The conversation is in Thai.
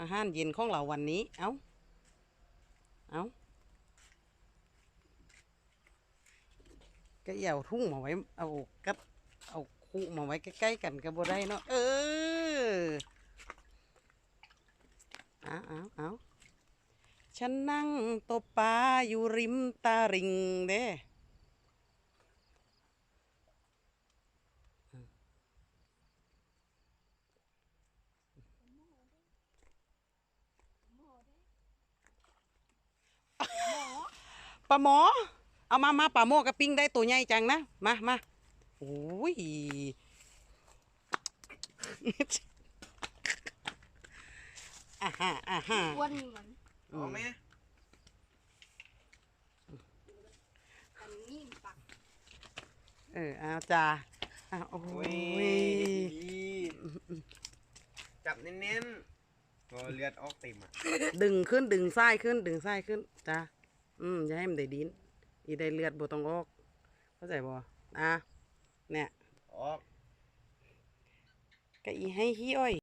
อาหารเย็นของเราวันนี้ เอาเอาก็อย่าเอาทุ่งมาไว้ เอากัดเอาคู่มาไว้ใกล้ๆกันก็บ่ได้เนาะ เออ เอาเอาเอาฉันนั่งตบปลาอยู่ริมตาริงเด้ ปลาหมอ เอามามาปลาโมกระปิ้งได้ตัวใหญ่จังนะ มามาโอ้ยอ่าฮะอ่าฮะอ้วนมันเอาไหมอันนี้ปักเออเอาจ้าอะโอ้โอ้ยยดีๆจับเน้นๆพอเลือดออกเต็มอะ ดึงขึ้นดึงไส้ขึ้นดึงไส้ขึ้นจ้า อืมอย่าให้มันได้ดิน อีได้เลือดบ่ต้องออก เข้าใจบ่อะเนี่ย ออก ก็อีให้ขี้อ้อย